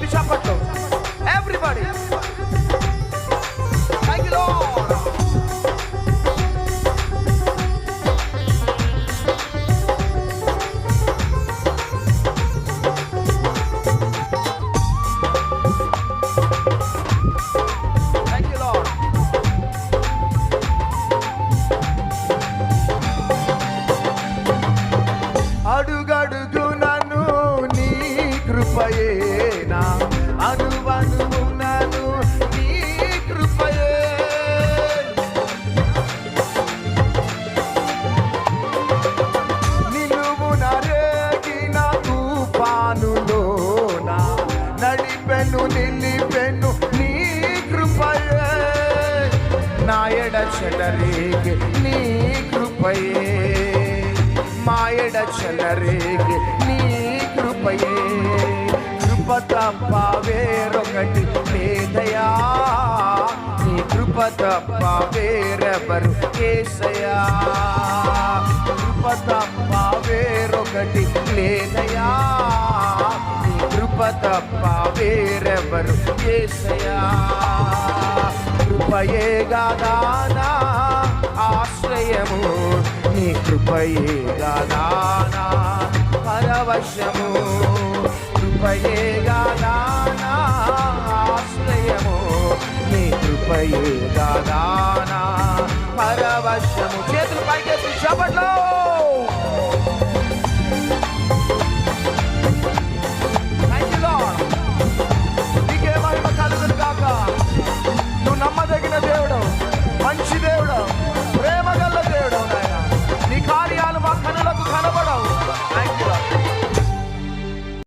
గట్టి చప్పట్లు ఎవ్రీబడి అడుగడుగు నన్ను నీ కృపయే నడిపెను నిలిపెను నీ కృపయే. నాయడ చెలరేగి నీ కృపయే. మాయడ చెలరేగి నీ కృపయే. కృప తప్ప వేరొకటి లేదయా. నీ కృప తప్ప వేరెవరు కేసయా కృప తప్ప వేరొకటి లేదయా. కృప కృపయే గాదానా ఆశ్రయము నీ కృపయే గాదానా పరవశము. కృపయే గాదానా ఆశ్రయము నీ కృపయే పరవశము. చేతులు పైకేసి చెప్పట్లో ప్రేమగా